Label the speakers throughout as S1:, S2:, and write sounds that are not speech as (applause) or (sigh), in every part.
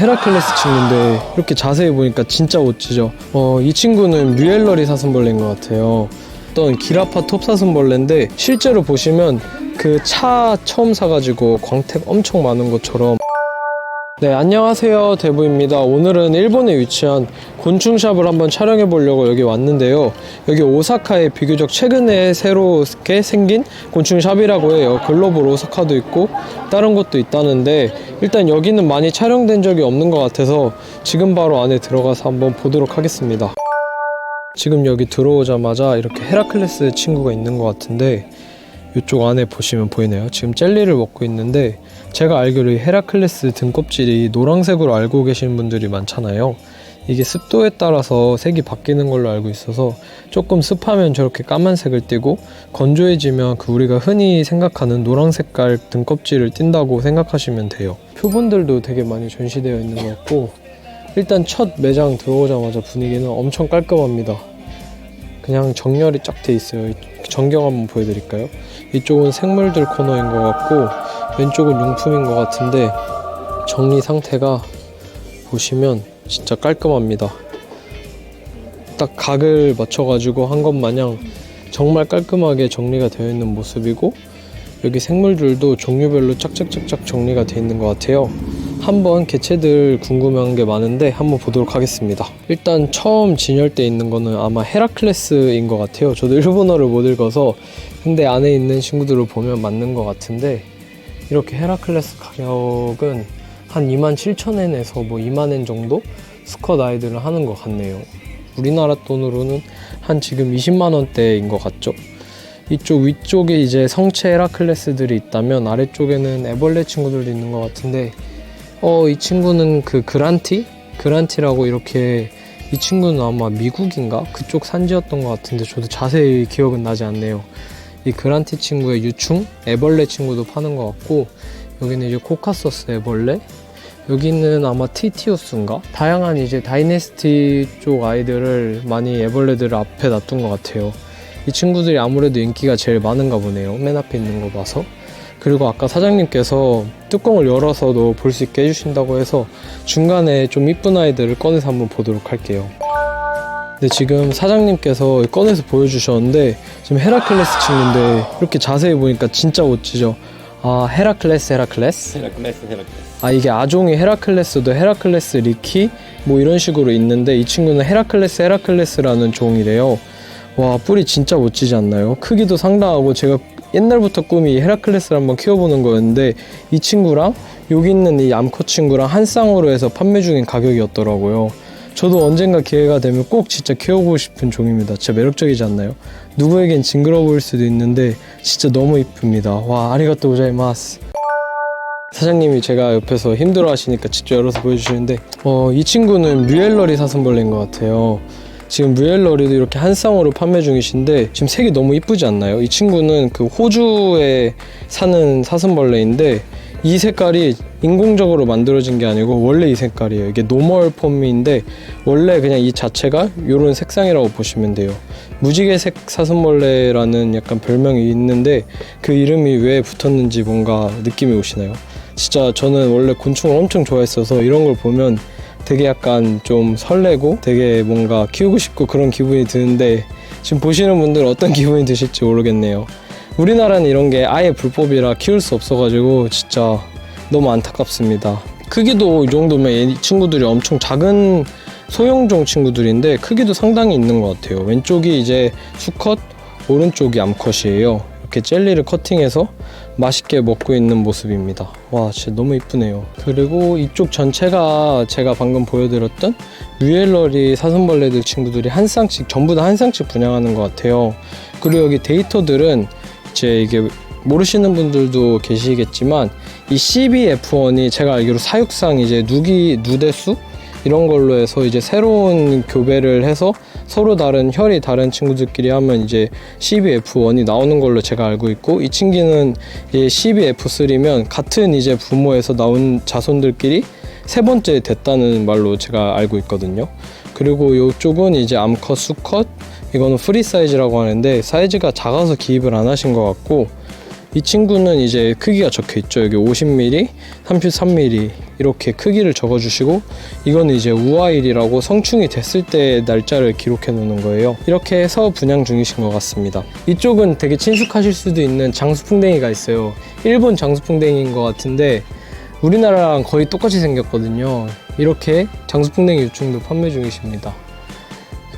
S1: 헤라클레스 친구인데 이렇게 자세히 보니까 진짜 멋지죠. 어, 이 친구는 뮤엘러리 사슴벌레인 것 같아요. 어떤 기라파 톱 사슴벌레인데 실제로 보시면 그 차 처음 사가지고 광택 엄청 많은 것처럼 네, 안녕하세요. 대부입니다. 오늘은 일본에 위치한 곤충샵을 한번 촬영해 보려고 여기 왔는데요. 여기 오사카에 비교적 최근에 새롭게 생긴 곤충샵이라고 해요. 글로벌 오사카도 있고 다른 곳도 있다는데 일단 여기는 많이 촬영된 적이 없는 것 같아서 지금 바로 안에 들어가서 한번 보도록 하겠습니다. 지금 여기 들어오자마자 이렇게 헤라클레스 친구가 있는 것 같은데 이쪽 안에 보시면 보이네요. 지금 젤리를 먹고 있는데 제가 알기로 이 헤라클레스 등껍질이 노란색으로 알고 계시는 분들이 많잖아요. 이게 습도에 따라서 색이 바뀌는 걸로 알고 있어서 조금 습하면 저렇게 까만색을 띠고 건조해지면 그 우리가 흔히 생각하는 노란 색깔 등껍질을 띈다고 생각하시면 돼요. 표본들도 되게 많이 전시되어 있는 것 같고 일단 첫 매장 들어오자마자 분위기는 엄청 깔끔합니다. 그냥 정렬이 쫙 돼 있어요. 전경 한번 보여드릴까요? 이쪽은 생물들 코너인 것 같고 왼쪽은 용품인 것 같은데 정리 상태가 보시면 진짜 깔끔합니다. 딱 각을 맞춰가지고 한 것 마냥 정말 깔끔하게 정리가 되어 있는 모습이고 여기 생물들도 종류별로 짝짝짝짝 정리가 되어 있는 것 같아요. 한번 개체들 궁금한 게 많은데 한번 보도록 하겠습니다. 일단 처음 진열돼 있는 거는 아마 헤라클레스인 것 같아요. 저도 (laughs) 일본어를 못 읽어서 근데 안에 있는 친구들을 보면 맞는 것 같은데 이렇게 헤라클레스 가격은 한 27,000엔에서 뭐 2만엔 정도 수컷 아이들은 하는 것 같네요. 우리나라 돈으로는 한 지금 20만 원대인 것 같죠? 이쪽 위쪽에 이제 성체 헤라클레스들이 있다면 아래쪽에는 애벌레 친구들도 있는 것 같은데 어 이 친구는 그 그란티? 그란티라고 이렇게 이 친구는 아마 미국인가? 그쪽 산지였던 것 같은데 저도 자세히 기억은 나지 않네요. 이 그란티 친구의 유충, 애벌레 친구도 파는 것 같고 여기는 이제 코카서스 애벌레 여기는 아마 티티우스인가? 다양한 이제 다이내스티 쪽 아이들을 많이 애벌레들을 앞에 놔둔 것 같아요. 이 친구들이 아무래도 인기가 제일 많은가 보네요. 맨 앞에 있는 거 봐서. 그리고 아까 사장님께서 뚜껑을 열어서도 볼 수 있게 해주신다고 해서 중간에 좀 이쁜 아이들을 꺼내서 한번 보도록 할게요. 네, 지금 사장님께서 꺼내서 보여주셨는데 지금 헤라클레스 친구인데 이렇게 자세히 보니까 진짜 멋지죠. 아 헤라클레스 헤라클레스
S2: 헤라클레스 헤라클레스
S1: 아 이게 아종이 헤라클레스도 헤라클레스 리키 뭐 이런 식으로 있는데 이 친구는 헤라클레스 헤라클레스라는 종이래요. 와 뿔이 진짜 멋지지 않나요? 크기도 상당하고 제가 옛날부터 꿈이 헤라클레스를 한번 키워보는 거였는데 이 친구랑 여기 있는 이 암컷 친구랑 한 쌍으로 해서 판매 중인 가격이었더라고요. 저도 언젠가 기회가 되면 꼭 진짜 키워보고 싶은 종입니다. 진짜 매력적이지 않나요? 누구에겐 징그러워 보일 수도 있는데 진짜 너무 이쁩니다. 와 아리가또 고자이마스. 사장님이 제가 옆에서 힘들어 하시니까 직접 열어서 보여주시는데 어, 이 친구는 뮤엘러리 사슴벌레인 것 같아요. 지금 뮤엘러리도 이렇게 한 쌍으로 판매 중이신데 지금 색이 너무 이쁘지 않나요? 이 친구는 그 호주에 사는 사슴벌레인데 이 색깔이 인공적으로 만들어진 게 아니고 원래 이 색깔이에요. 이게 노멀 폼인데 원래 그냥 이 자체가 이런 색상이라고 보시면 돼요. 무지개색 사슴벌레라는 약간 별명이 있는데 그 이름이 왜 붙었는지 뭔가 느낌이 오시나요? 진짜 저는 원래 곤충을 엄청 좋아했어서 이런 걸 보면 되게 약간 좀 설레고 되게 뭔가 키우고 싶고 그런 기분이 드는데 지금 보시는 분들 어떤 (laughs) 기분이 드실지 모르겠네요. 우리나라는 이런 게 아예 불법이라 키울 수 없어가지고 진짜 너무 안타깝습니다. 크기도 이 정도면 이 친구들이 엄청 작은 소형종 친구들인데 크기도 상당히 있는 것 같아요. 왼쪽이 이제 수컷, 오른쪽이 암컷이에요. 이렇게 젤리를 커팅해서 맛있게 먹고 있는 모습입니다. 와, 진짜 너무 이쁘네요. 그리고 이쪽 전체가 제가 방금 보여드렸던 뮤엘러리 사슴벌레들 친구들이 한 쌍씩, 전부 다 한 쌍씩 분양하는 것 같아요. 그리고 여기 데이터들은 이제 이게 모르시는 분들도 계시겠지만 이 CBF1이 제가 알기로 사육상 이제 누기 누대수 이런 걸로 해서 이제 새로운 교배를 해서 서로 다른 혈이 다른 친구들끼리 하면 이제 CBF1이 나오는 걸로 제가 알고 있고 이 이제 CBF3면 같은 이제 부모에서 나온 자손들끼리 세 번째 됐다는 말로 제가 알고 있거든요. 그리고 이쪽은 이제 암컷, 수컷 이거는 프리 사이즈라고 하는데 사이즈가 작아서 기입을 안 하신 것 같고 이 친구는 이제 크기가 적혀 있죠. 여기 50mm, 33mm 이렇게 크기를 적어 주시고 이거는 이제 우아일이라고 성충이 됐을 때 날짜를 기록해 놓는 거예요. 이렇게 해서 분양 중이신 것 같습니다. 이쪽은 되게 친숙하실 수도 있는 장수풍뎅이가 있어요. 일본 장수풍뎅이인 것 같은데 우리나라랑 거의 똑같이 생겼거든요. 이렇게 장수풍뎅이 유충도 판매 중이십니다.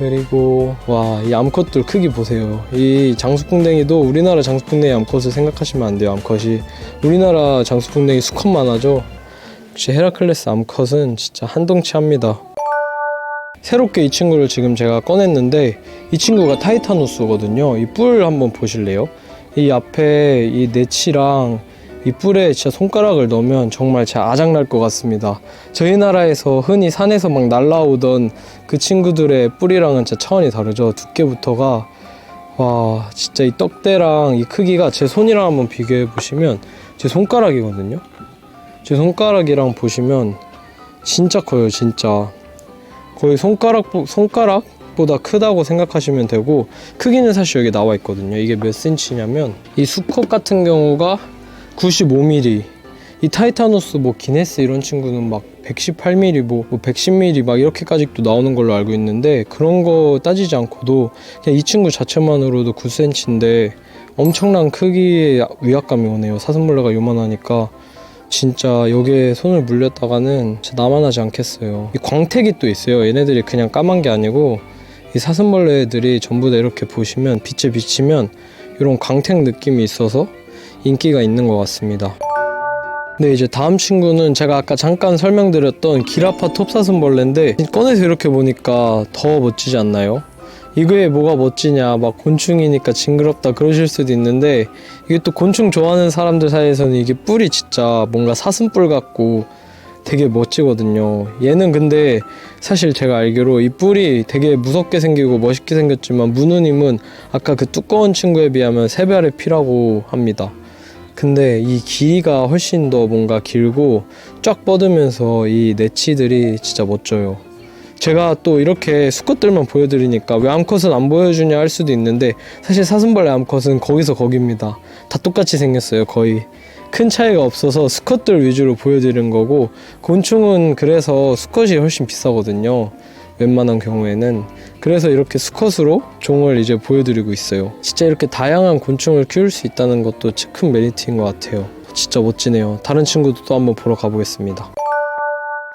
S1: 그리고 와 이 암컷들 크기 보세요. 이 장수풍뎅이도 우리나라 장수풍뎅이 암컷을 생각하시면 안 돼요 암컷이. 우리나라 장수풍뎅이 수컷만 하죠? 역시 헤라클레스 암컷은 진짜 한동치합니다. 새롭게 이 친구를 지금 제가 꺼냈는데 이 친구가 타이타노스거든요. 이 뿔 한번 보실래요? 이 앞에 이 네치랑 이 뿔에 진짜 손가락을 넣으면 정말 진짜 아작날 것 같습니다. 저희 나라에서 흔히 산에서 막 날라오던 그 친구들의 뿔이랑은 진짜 차원이 다르죠. 두께부터가 와 진짜 이 떡대랑 이 크기가 제 손이랑 한번 비교해 보시면 제 손가락이거든요. 제 손가락이랑 보시면 진짜 커요, 진짜. 거의 손가락 손가락보다 크다고 생각하시면 되고 크기는 사실 여기 나와 있거든요. 이게 몇 센치냐면 이 수컷 같은 경우가 95mm 이 타이타노스 뭐 기네스 이런 친구는 막 118mm 뭐, 뭐 110mm 막 이렇게까지도 나오는 걸로 알고 있는데 그런 거 따지지 않고도 그냥 이 친구 자체만으로도 9cm인데 엄청난 크기의 위압감이 오네요. 사슴벌레가 요만하니까. 진짜 여기에 손을 물렸다가는 진짜 나만 하지 않겠어요. 이 광택이 또 있어요. 얘네들이 그냥 까만 게 아니고 이 사슴벌레들이 전부 다 이렇게 보시면 빛에 비치면 이런 광택 느낌이 있어서 인기가 있는 것 같습니다. 네, 이제 다음 친구는 제가 아까 잠깐 설명드렸던 기라파 톱사슴벌레인데 꺼내서 이렇게 보니까 더 멋지지 않나요? 이거에 뭐가 멋지냐, 막 곤충이니까 징그럽다 그러실 수도 있는데 이게 또 곤충 좋아하는 사람들 사이에서는 이게 뿔이 진짜 뭔가 사슴뿔 같고 되게 멋지거든요. 얘는 근데 사실 제가 알기로 이 뿔이 되게 무섭게 생기고 멋있게 생겼지만 무누님은 아까 그 두꺼운 친구에 비하면 세 배의 피라고 합니다. 근데 이 길이가 훨씬 더 뭔가 길고 쫙 뻗으면서 이 내치들이 진짜 멋져요. 제가 또 이렇게 수컷들만 보여드리니까 왜 암컷은 안 보여주냐 할 수도 있는데 사실 사슴벌레 암컷은 거기서 거기입니다. 다 똑같이 생겼어요, 거의. 큰 차이가 없어서 수컷들 위주로 보여드리는 거고 곤충은 그래서 수컷이 훨씬 비싸거든요. 웬만한 경우에는 그래서 이렇게 수컷으로 종을 이제 보여드리고 있어요. 진짜 이렇게 다양한 곤충을 키울 수 있다는 것도 큰 메리트인 것 같아요. 진짜 멋지네요. 다른 친구도 또 한번 보러 가보겠습니다.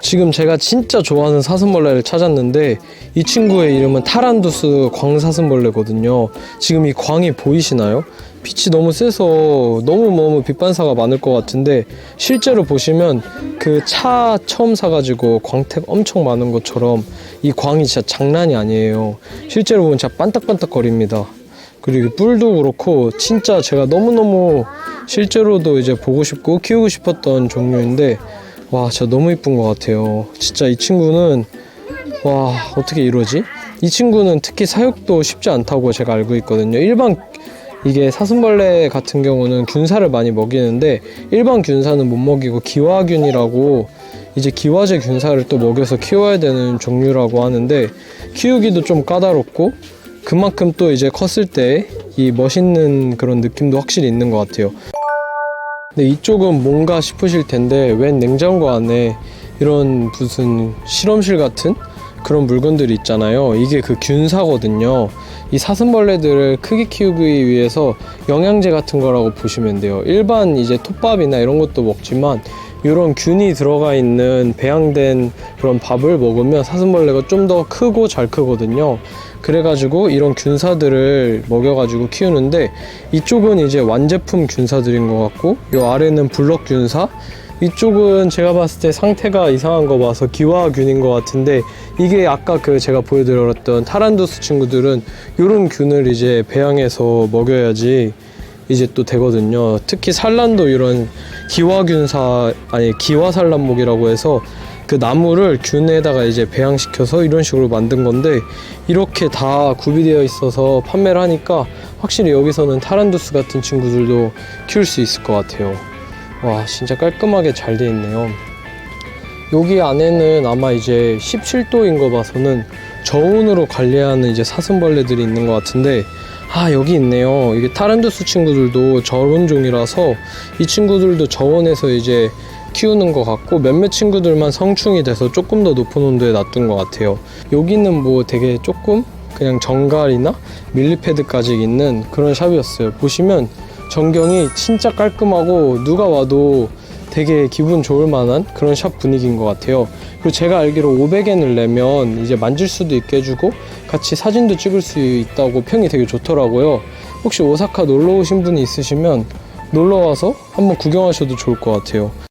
S1: 지금 제가 진짜 좋아하는 사슴벌레를 찾았는데 이 친구의 이름은 타란두스 광사슴벌레거든요. 지금 이 광이 보이시나요? 빛이 너무 세서 너무 너무 빛반사가 많을 것 같은데 실제로 보시면 그 차 처음 사가지고 광택 엄청 많은 것처럼 이 광이 진짜 장난이 아니에요. 실제로 보면 진짜 반딱반딱 거립니다. 그리고 뿔도 그렇고 진짜 제가 너무너무 실제로도 이제 보고 싶고 키우고 싶었던 종류인데 와 진짜 너무 이쁜 것 같아요. 진짜 이 친구는 와 어떻게 이러지? 이 친구는 특히 사육도 쉽지 않다고 제가 알고 있거든요. 일반 이게 사슴벌레 같은 경우는 균사를 많이 먹이는데 일반 균사는 못 먹이고 기화균이라고 이제 기화제 균사를 또 먹여서 키워야 되는 종류라고 하는데 키우기도 좀 까다롭고 그만큼 또 이제 컸을 때 이 멋있는 그런 느낌도 확실히 있는 것 같아요. 근데 이쪽은 뭔가 싶으실 텐데 웬 냉장고 안에 이런 무슨 실험실 같은 그런 물건들이 있잖아요. 이게 그 균사거든요. 이 사슴벌레들을 크게 키우기 위해서 영양제 같은 거라고 보시면 돼요. 일반 이제 톱밥이나 이런 것도 먹지만 이런 균이 들어가 있는 배양된 그런 밥을 먹으면 사슴벌레가 좀 더 크고 잘 크거든요. 그래가지고 이런 균사들을 먹여가지고 키우는데 이쪽은 이제 완제품 균사들인 것 같고 이 아래는 블럭 균사 이쪽은 제가 봤을 때 상태가 이상한 거 봐서 기화균인 것 같은데 이게 아까 그 제가 보여드렸던 타란두스 친구들은 이런 균을 이제 배양해서 먹여야지 이제 또 되거든요. 특히 산란도 이런 기화균사 아니 기화산란목이라고 해서 그 나무를 균에다가 이제 배양시켜서 이런 식으로 만든 건데 이렇게 다 구비되어 있어서 판매를 하니까 확실히 여기서는 타란두스 같은 친구들도 키울 수 있을 것 같아요. 와 진짜 깔끔하게 잘돼 있네요. 여기 안에는 아마 이제 17도인 거 봐서는 저온으로 관리하는 이제 사슴벌레들이 있는 것 같은데 아 여기 있네요. 이게 타렌두스 친구들도 저원종이라서 이 친구들도 저원에서 이제 키우는 것 같고 몇몇 친구들만 성충이 돼서 조금 더 높은 온도에 놔둔 것 같아요. 여기는 뭐 되게 조금 그냥 정갈이나 밀리패드까지 있는 그런 샵이었어요. 보시면 전경이 진짜 깔끔하고 누가 와도 되게 기분 좋을 만한 그런 샵 분위기인 것 같아요. 그리고 제가 알기로 500엔을 내면 이제 만질 수도 있게 해주고 같이 사진도 찍을 수 있다고 평이 되게 좋더라고요. 혹시 오사카 놀러 오신 분이 있으시면 놀러 와서 한번 구경하셔도 좋을 것 같아요.